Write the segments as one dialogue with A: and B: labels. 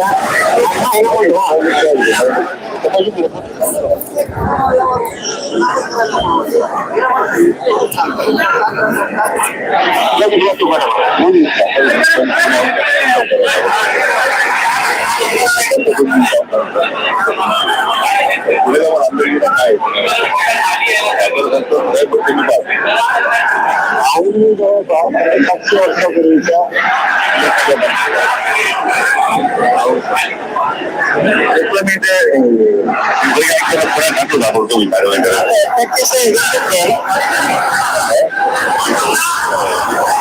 A: Gracias. आणि जवळपास सातशे वर्षापूर्वीच्या
B: मी ते पुढे घातलो दाखवतो मी
A: अतिशय
B: म्हणजे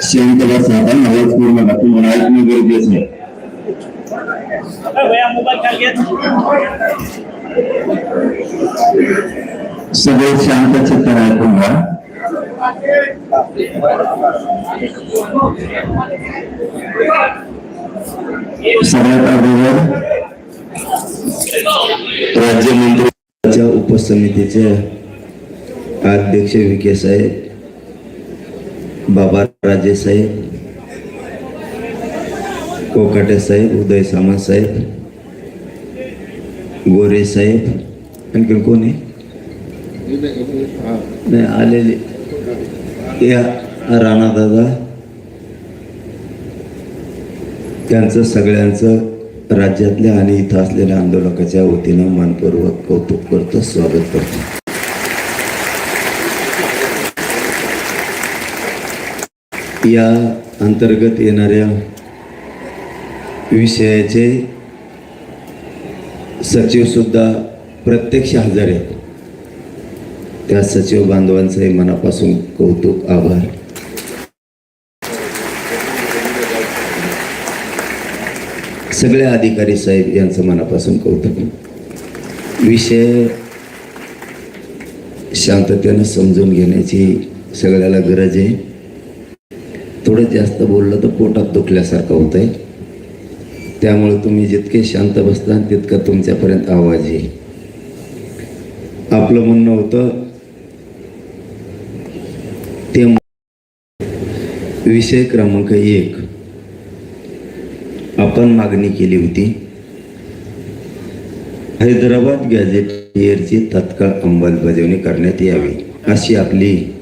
C: शेतकऱ्या साधन आवाज पूर्ण का ऐकणं गरजेचं आहे सगळे शांत चित्ताने ऐकून घ्या सगळ्यात अगोदर राज्यमंत्र्यांच्या उपसमितीचे अध्यक्ष विखे साहेब बाबा राजे साहेब कोकाटे साहेब उदय सामंत साहेब गोरे साहेब आणखी कोणी नाही आलेले. या राणा दादा त्यांचं सगळ्यांचं राज्यातल्या आणि इथं असलेल्या आंदोलकाच्या वतीनं मनपूर्वक कौतुक करतो स्वागत करतो. या अंतर्गत येणाऱ्या विषयाचे सचिव सुद्धा प्रत्यक्ष हजर आहेत. त्या सचिव बांधवांचंही मनापासून कौतुक आभार. सगळे अधिकारी साहेब यांचं मनापासून कौतुक. विषय शांततेनं समजून घेण्याची सगळ्याला गरज आहे. थोडं जास्त बोललं तर पोटात दुखल्यासारखं होतंय. त्यामुळे तुम्ही जितके शांत बसता तितका तुमच्यापर्यंत आवाज येईल. आपलं म्हणणं होतं ते विषय क्रमांक एक. आपण मागणी केली होती? हैदराबाद गॅझेटियरची तत्काळ अंमलबजावणी करण्यात यावी अशी आपली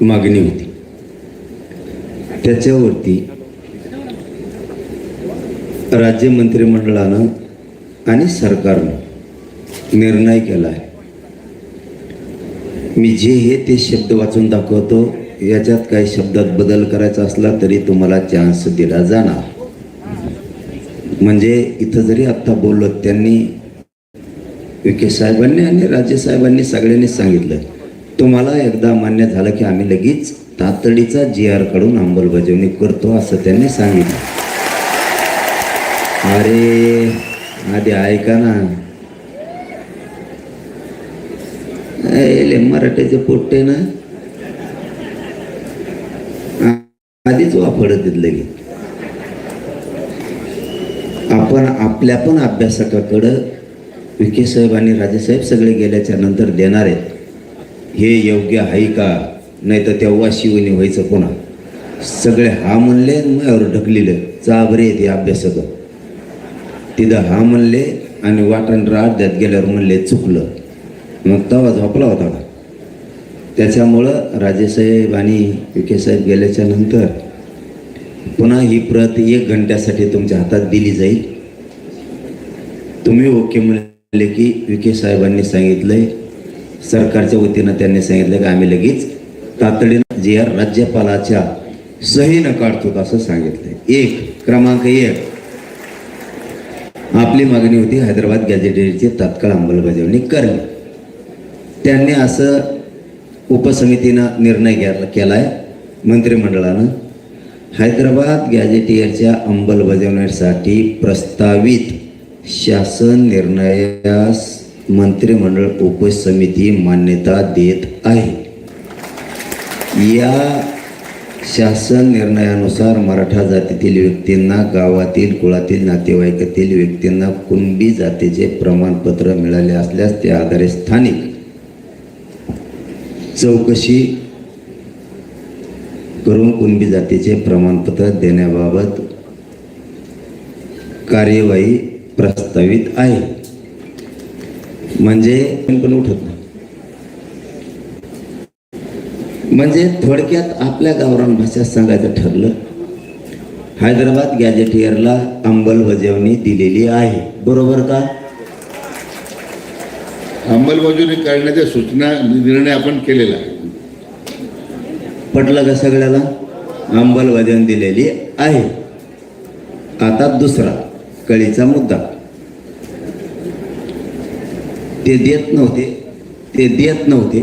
C: मागणी होती. त्याच्यावरती राज्य मंत्रिमंडळानं आणि सरकारनं निर्णय केला आहे. मी जे हे ते शब्द वाचून दाखवतो याच्यात काही शब्दात बदल करायचा असला तरी तुम्हाला चान्स दिला जाणार. म्हणजे इथं जरी आत्ता बोललो त्यांनी विखे साहेबांनी आणि राज्य साहेबांनी सगळ्यांनी सांगितलं. तुम्हाला एकदा मान्य झालं की आम्ही लगेच तातडीचा जी आर काढून अंमलबजावणी करतो असं त्यांनी सांगितलं. अरे आधी ऐका ना. एले मराठीचे पोट्टे ना. आधीच वापरत लगेच. आपण आपल्या पण अभ्यासकाकडं विखे साहेब आणि राजेसाहेब सगळे गेल्याच्यानंतर देणार आहेत. हे योग्य आहे का? नाही तर तेव्हा शिवणी व्हायचं पुन्हा. सगळे हा म्हणले मयावर ढकलेलं. ढकलिलं चाबरे ते अभ्यासक. तिथं हा म्हणले आणि वाटण अर्ध्यात गेल्यावर म्हणले चुकलं. मग तवा झोपला होता. का त्याच्यामुळं राजेसाहेब आणि विखे साहेब गेल्याच्यानंतर पुन्हा ही प्रत एक घंट्यासाठी तुमच्या हातात दिली जाईल. तुम्ही ओके म्हणले की विखे साहेबांनी सांगितलंय सरकारच्या वतीनं त्यांनी सांगितलं की आम्ही लगेच तातडीनं जे आर राज्यपालाच्या सहीनं काढतो असं सांगितलंय. एक क्रमांक एक. आपली मागणी होती हैदराबाद गॅझेटेडची तात्काळ अंमलबजावणी करणे. त्यांनी असं उपसमितीनं निर्णय घ्या केला आहे मंत्रिमंडळानं. हैदराबाद गॅजेटियरच्या अंमलबजावणीसाठी प्रस्तावित शासन निर्णयास मंत्रिमंडळ उपसमिती मान्यता देत आहे. या शासन निर्णयानुसार मराठा जातीतील व्यक्तींना गावातील कुळातील नातेवाईकातील व्यक्तींना कुणबी जातीचे प्रमाणपत्र मिळाले असल्यास त्या आधारे स्थानिक चौकशी करून कुणबी जातीचे प्रमाणपत्र देण्याबाबत कार्यवाही प्रस्तावित आहे. म्हणजे पण उठत नाही. म्हणजे थोडक्यात आपल्या गावरान भाषेत सांगायचं ठरलं हैदराबाद गॅजेटियरला अंमलबजावणी दिलेली आहे. बरोबर का?
D: अंमलबजावणी करण्याच्या सूचना निर्णय आपण केलेला आहे.
C: पटलं का सगळ्याला? अंमलबजावणी दिलेली आहे. आता दुसरा कळीचा मुद्दा. ते देत नव्हते ते देत नव्हते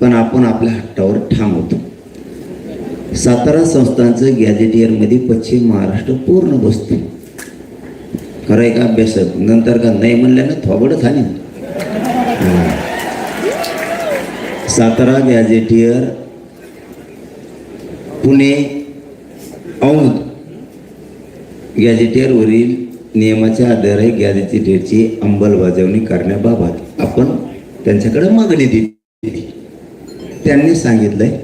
C: पण आपण आपल्या हट्टावर ठाम होतो सातारा संस्थांचं गॅजेटियरमध्ये पश्चिम महाराष्ट्र पूर्ण बसतो. खरं आहे का अभ्यासक नंतर का नाही म्हणल्यानं थोबडच आणि सातारा गॅजेटियर पुणे औंध. गॅझेटियरवरील नियमाच्या आधारे गॅझेटियरची अंमलबजावणी करण्याबाबत आपण त्यांच्याकडे मागणी दिली. त्यांनी सांगितलंय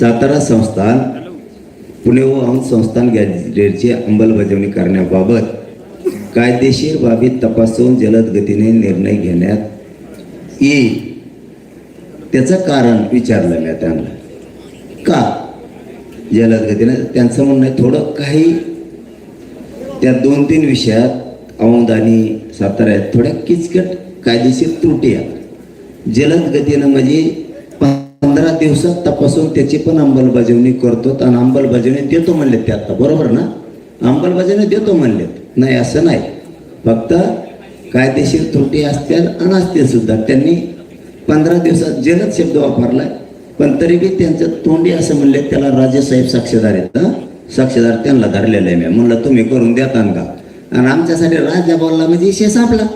C: सातारा संस्थान पुणे व औंध संस्थान गॅझेटियरची अंमलबजावणी करण्याबाबत कायदेशीर बाबी तपासून जलद गतीने निर्णय घेण्यात येईल. त्याचं कारण विचारलं मी त्यांना का? जलद गतीने त्यांचं म्हणणं आहे थोडं काही त्या दोन तीन विषयात औंध आणि साताऱ्यात थोड्या किचकट कायदेशीर त्रुटी आहेत. जलद गतीनं म्हणजे पंधरा दिवसात तपासून त्याची पण अंमलबजावणी करतो आणि अंमलबजावणी देतो म्हणलेत ते आता बरोबर ना? अंमलबजावणी देतो म्हणलेत. नाही असं नाही. फक्त कायदेशीर त्रुटी असतील आणि असतील सुद्धा. त्यांनी पंधरा दिवसात जलद शब्द वापरला पण तरी बी त्यांचं तोंडी असं म्हणले त्याला राजेसाहेब साक्षीदार आहेत साक्षीदार त्यांना धरलेलं आहे मी. म्हणलं तुम्ही करून देता का? आणि आमच्यासाठी राजा बोलला म्हणजे इशे आपला.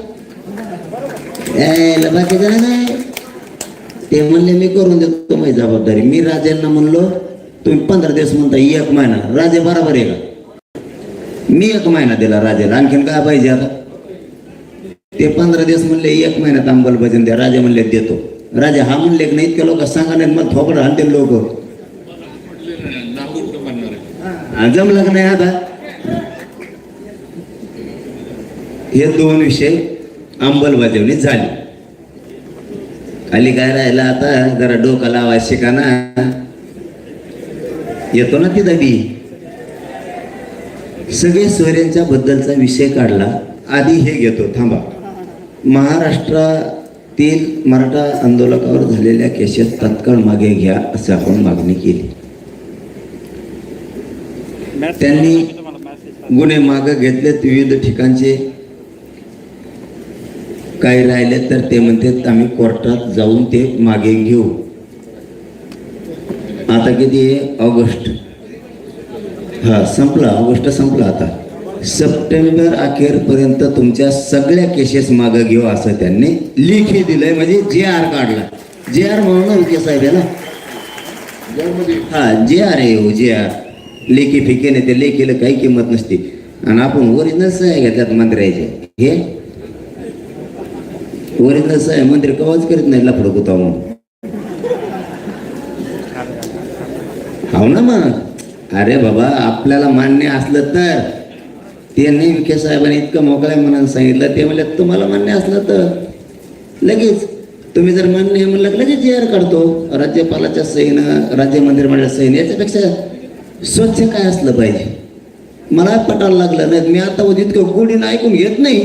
C: यायला नाही ते म्हणले मी करून देतो माझी जबाबदारी. मी राजांना म्हणलो तुम्ही पंधरा दिवस म्हणता एक महिना. राजे बरोबर आहे का? मी एक महिना दिला राजाला. आणखीन काय पाहिजे आता? ते पंधरा दिवस म्हणले एक महिन्यात अंमलबजावणी द्या. राजे म्हणले देतो. राजा हा म्हणले की नाही इतके लोक सांगा नाही मग थोपड आणते लोक. जमलं का नाही आता? हे दोन विषय अंमलबजावणी झाली. खाली काय राहिला आता? जरा डोका लावा शिकाना येतो ना ती दबी सगळे सोयऱ्यांच्या बद्दलचा विषय काढला. आधी हे घेतो थांबा. तीन मराठा आंदोलकावर झालेल्या केसेस तत्काळ मागे घ्या असं आपण मागणी केली. त्यांनी गुन्हे मागे घेतलेत विविध ठिकाणचे. काही राहिले तर ते म्हणतात आम्ही कोर्टात जाऊन ते मागे घेऊ. आता किती आहे? ऑगस्ट. हा संपला ऑगस्ट संपला आता. सप्टेंबर अखेरपर्यंत तुमच्या सगळ्या केसेस मागं घेऊ असं त्यांनी लिखी दिलंय. म्हणजे जे आर काढला. जे आर म्हणून ना साहेब साहेब ना हा जे आर आहे हो जे आर लेखी फिकेने ते लेखीला काही किंमत नसते. आणि आपण ओरिजिनल सह्या घेतल्यात मंत्र्याचे हे? ओरिजिनल सह्या मंत्री कवाच करीत नाही लफडं कुता म्हणून. हो ना मग? अरे बाबा आपल्याला मान्य असलं तर. त्यांनी विखे साहेबांनी इतकं मोकळ्या मनानं सांगितलं. ते म्हणले तुम्हाला मान्य असलं तर. लगेच तुम्ही जर मान्य आहे म्हणलं लगेच जे आर काढतो. राज्यपालाच्या सहीनं राज्य मंत्रिमंडळाच्या सहीनं याच्यापेक्षा स्वच्छ काय असलं पाहिजे? मला पटायला लागलं नाही मी आता इतकं गोडीनं ऐकून घेत नाही.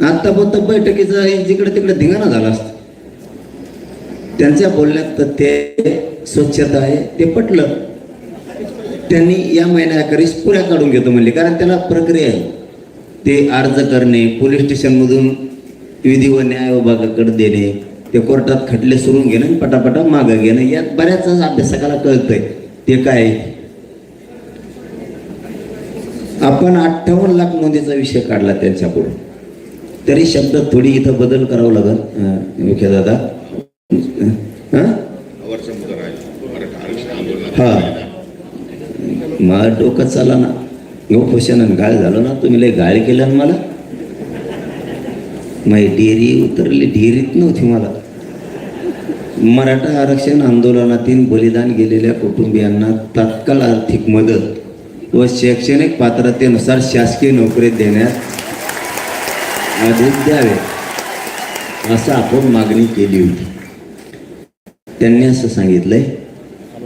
C: आता फक्त बैठकीचा जिकडे तिकडे धिंगाणा झाला असतं. त्यांच्या बोलण्यात ते स्वच्छता आहे ते पटलं. त्यांनी या महिन्याखेरीस पुऱ्या काढून घेतो म्हणले. कारण त्याला प्रक्रिया आहे. ते अर्ज करणे पोलीस स्टेशनमधून विधी व न्याय विभागाकडे देणे ते कोर्टात खटले सुरून घेणं आणि पटापटा मागं घेणं. यात बऱ्याच अभ्यासकाला कळतंय. ते काय. आपण अठ्ठावन्न लाख नोंदीचा विषय काढला त्यांच्याकडून. तरी शब्द थोडी इथं बदल करावं लागेल. दादा. हां. हा मला डोकं चाला ना. गो खुशानं गाळ झालो ना तुम्ही लय गाळ केलं ना मला. माझी डेरी उतरली डेरीत नव्हती मला. मराठा आरक्षण आंदोलनातील बलिदान गेलेल्या कुटुंबियांना तात्काळ आर्थिक मदत व शैक्षणिक पात्रतेनुसार शासकीय नोकरी देण्यात आदेश द्यावे असं आपण मागणी केली होती. त्यांनी असं सांगितलंय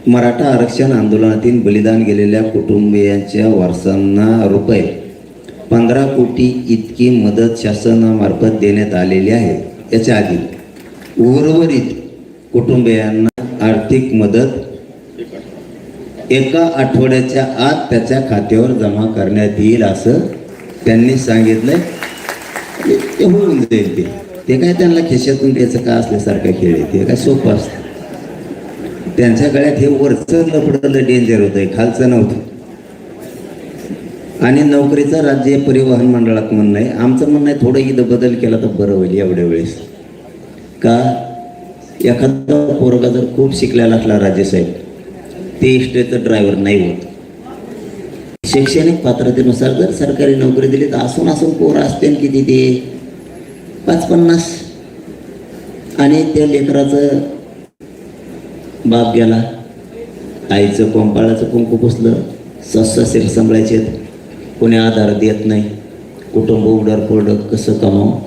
C: मराठा आरक्षण आंदोलनातील बलिदान गेलेल्या कुटुंबियांच्या वारसांना रुपये पंधरा कोटी इतकी मदत शासनामार्फत देण्यात आलेली आहे. याच्या आधी उर्वरित कुटुंबियांना आर्थिक मदत एका आठवड्याच्या आत त्याच्या खात्यावर जमा करण्यात येईल असं त्यांनी सांगितलंय. ते होऊन जाईल ते. ते काय त्यांना खिशातून त्याचं का असल्यासारखं खेळ आहे ते. काय सोपं असतं. त्यांच्या गळ्यात हे वरचं लफडलं डेंजर होतं खालचं नव्हतं. आणि नोकरीचं राज्य परिवहन मंडळात म्हणणं आहे आमचं म्हणणं आहे थोडं इथं बदल केला तर बरं होईल एवढ्या वेळेस. का? एखादा पोरगा जर खूप शिकलेला असला राजेसाहेब ते इष्टेचं ड्रायव्हर नाही होत. शैक्षणिक पात्रतेनुसार जर सरकारी नोकरी दिली तर असून असून पोरं असते किती ते? पाच पन्नास. आणि त्या लेकराचं बाप गेला. आईचं कोंपाळाचं कुंकू पुसलं सस्सासेल सांभाळायचे कोणी आधार देत नाही. कुटुंब उडर कोरडं कसं कमावं?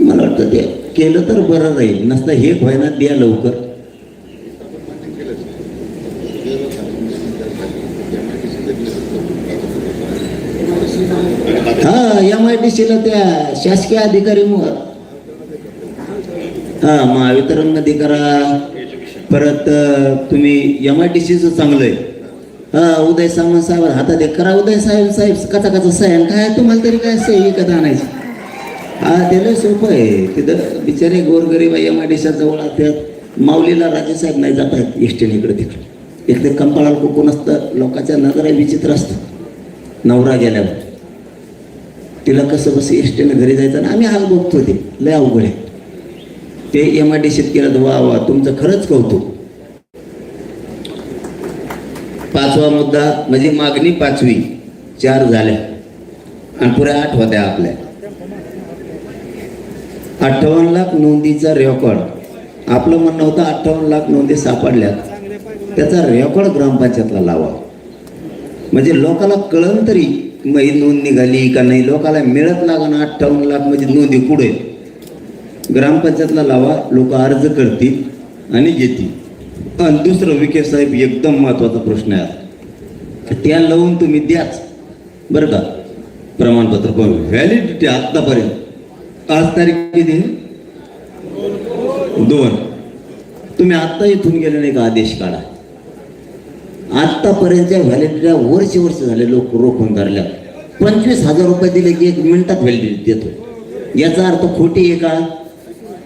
C: मला वाटतं ते केलं तर बरं राहील. नसतं हे व्हायना द्या लवकर. हा एम आय डी सीला त्या शासकीय अधिकारी हा महावितरणमध्ये करा. परत तुम्ही एम आय डी सीचं चांगलं आहे. हा उदय सामंत साहेब हातात एक करा. उदय साहेब साहेब कचा कचा साहेब काय तुम्हाला तरी काय सही विकत आणायची हा त्याला सोपं आहे. तिथं बिचारे गोरगरीब एम आय डी जवळ असतात माऊलीला राजेसाहेब नाही जात एसटीने इकडे तिकडे. एक ते कंपाळाला कोकून असतं लोकांच्या नजरा विचित्र असतं. नवरा गेल्यावर. तिला कसं बस एसटीने घरी जायचं आणि आम्ही हाल बघतो ते. लय अवघड आहे. ते एम आय डी सीत केलं वा वा तुमचं खरंच कौतुक. पाचवा मुद्दा म्हणजे मागणी पाचवी चार झाल्या. आणि पुऱ्या आठ होत्या आपल्या. अठ्ठावन्न लाख नोंदीचा रेकॉर्ड आपलं म्हणणं होतं अठ्ठावन्न लाख नोंदी सापडल्यात. त्याचा रेकॉर्ड ग्रामपंचायतला लावा. म्हणजे लोकाला कळन तरी मग ही नोंद निघाली का नाही लोकाला मिळत लागणं अठ्ठावन्न लाख म्हणजे नोंदी पुढे ग्रामपंचायतला लावा लोक अर्ज करतील आणि घेतील आणि दुसरं विखे साहेब एकदम महत्त्वाचा प्रश्न आहे त्या लावून तुम्ही द्याच. बरं का? प्रमाणपत्र पण व्हॅलिडिटी आत्तापर्यंत आज तारीख किती? दोन. तुम्ही आत्ता इथून गेले नाही का? आदेश काढा. आत्तापर्यंतच्या व्हॅलिडिटीला वर्ष वर्ष झाले लोक रोखून धरल्या पंचवीस हजार रुपये दिले की एक मिनिटात व्हॅलिडिटी देतो. याचा अर्थ खोटी आहे का?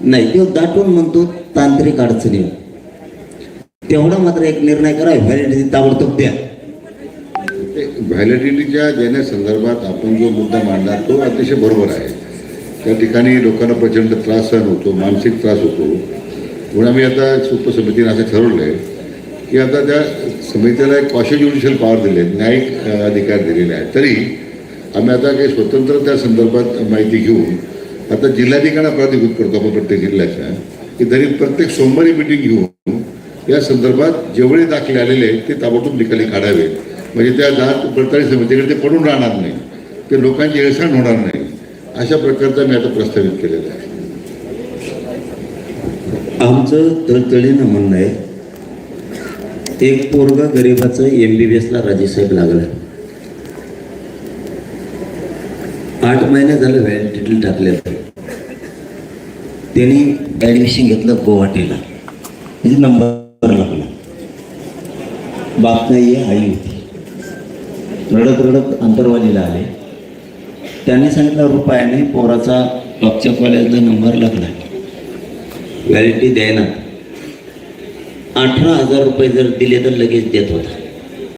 C: नाही तो दाटून म्हणतो तांत्रिक अडचणी. तेवढा मात्र एक निर्णय करा व्हॅलिडिटी ताबडतोब द्या.
D: व्हॅलिडिटीच्या देण्यासंदर्भात आपण जो मुद्दा मांडला तो अतिशय बरोबर आहे. त्या ठिकाणी लोकांना प्रचंड त्रास सहन होतो मानसिक त्रास होतो. म्हणून आम्ही आता उपसमितीने असं ठरवलं आहे की आता त्या समितीला एक कॉशे ज्युडिशियल पॉवर दिले आहेत न्यायिक अधिकार दिलेले आहेत. तरी आम्ही आता काही स्वतंत्र त्या संदर्भात माहिती घेऊन आता जिल्हाधिकाऱ्यांना प्राधिकृत करतो आपण प्रत्येक जिल्ह्याच्या की तरी प्रत्येक सोमवारी मिटिंग घेऊन या संदर्भात जेवढे दाखले आलेले आहेत ते ताबडतोब निकाली काढावे. म्हणजे त्या जात पडताळी समितीकडे ते पडून राहणार नाही. ते लोकांची हेळसांड होणार नाही. अशा प्रकारचा मी आता प्रस्तावित केलेला आहे.
C: आमचं तळतळीनं म्हणणं आहे एक पोरगा गरिबाचं एम बी बी एसला राजेसाहेब लागलं. आठ महिने झालं व्हॅलिडिटी टाकलेलं. त्यांनी ॲडमिशन घेतलं गुवाहाटीला. म्हणजे नंबर लागला. बाप नाही आहे आई होती. रडत रडत अंतरवालीला आले. त्यांनी सांगितलं रुपयाने पोराचा मागच्या कॉलेजला नंबर लागला. व्हॅलिटी द्यायना. अठरा हजार रुपये जर दिले तर लगेच देत होता.